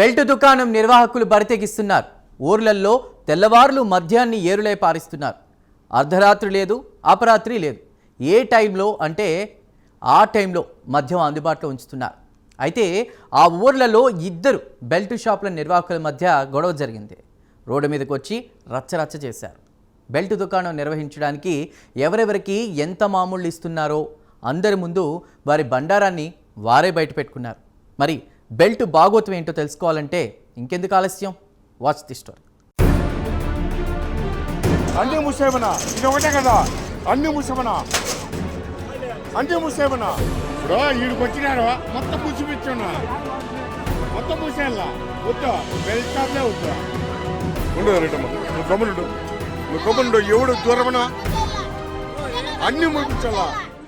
Belt దుకాణం నిర్వాహకులు బరితెగిస్తున్నారు. ఊర్లల్లో తెల్లవారులు మద్యాన్ని ఏరులై పారిస్తున్నారు. అర్ధరాత్రి లేదు అపరాత్రి లేదు. ఏ టైంలో అంటే ఆ టైంలో మద్యం అందుబాటులో ఉంచుతున్నారు. అయితే ఆ ఊర్లలో ఇద్దరు బెల్ట్ షాపుల నిర్వాహకుల మధ్య గొడవ జరిగింది. రోడ్డు మీదకి వచ్చి రచ్చరచ్చ చేశారు. బెల్ట్ దుకాణం నిర్వహించడానికి ఎవరెవరికి ఎంత మామూళ్ళు ఇస్తున్నారో అందరి ముందు వారి బండారాన్ని వారే బయట పెట్టుకున్నారు. మరి బెల్ట్ భాగోత్వం ఏంటో తెలుసుకోవాలంటే ఇంకెందుకు ఆలస్యం? వాచ్ ది స్టోరీ అన్ని ముసేమనా ఇది ఒకటే కదా. అన్ని ముసేమనా అన్ని ముసేమనా ఇప్పుడు వీడికి వచ్చినారు మొత్తం ముసిపిచ్చున్నా మొత్తం ముసేయాల? వద్దా? బెల్ట్ షాప్లే వద్దా? ఉండు రెడ్డమ్మ నువ్వు గమ్మునుండు. నువ్వు గమ్మునుండు. ఎవడు దూరమనా? అన్ని ముగించాలా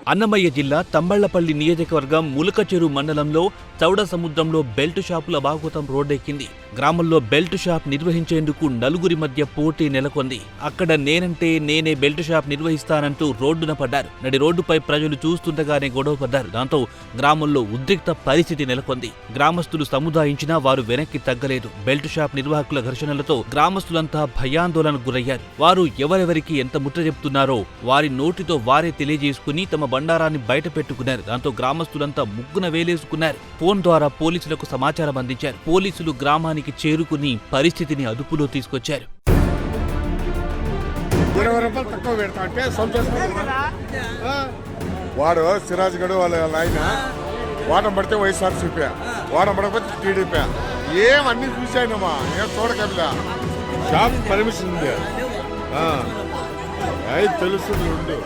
అన్నమయ్య జిల్లా తంబళ్ళపల్లి నియోజకవర్గం ములకచెరు మండలంలో చౌడ సముద్రంలో బెల్ట్ షాపుల బాగోతం రోడ్డెక్కింది. గ్రామంలో బెల్ట్ షాప్ నిర్వహించేందుకు నలుగురి మధ్య పోటీ నెలకొంది. అక్కడ నేనంటే నేనే బెల్ట్ షాప్ నిర్వహిస్తానంటూ రోడ్డున పడ్డారు. నడి రోడ్డుపై ప్రజలు చూస్తుండగానే గొడవ పడ్డారు. దాంతో గ్రామంలో ఉద్రిక్త పరిస్థితి నెలకొంది. గ్రామస్తులు సముదాయించినా వారు వెనక్కి తగ్గలేదు. బెల్ట్ షాప్ నిర్వాహకుల ఘర్షణలతో గ్రామస్తులంతా భయాందోళనకు గురయ్యారు. వారు ఎవరెవరికి ఎంత ముట్ట చెప్తున్నారో వారి నోటితో వారే తెలియజేసుకుని తమ బండారాన్ని బయట పెట్టుకున్నారు. దాంతో గ్రామస్తులంతా ముగ్గున వేలేసుకున్నారు. ఫోన్ ద్వారా పోలీసులకు సమాచారం అందించారు. పోలీసులు గ్రామానికి చేరుకుని పరిస్థితిని అదుపులో తీసుకొచ్చారు. వాడు సిరాజ్ గడు వాళ్ళ ఆయన వాటం పడితే వైఎస్ఆర్ సిపి వాటం పడకపోతే టీడీపీ ఏం. అన్ని చూశానమ్మా ఏం చూడకల్లా షాప్ పర్మిషన్ ఉంది. ఉండు.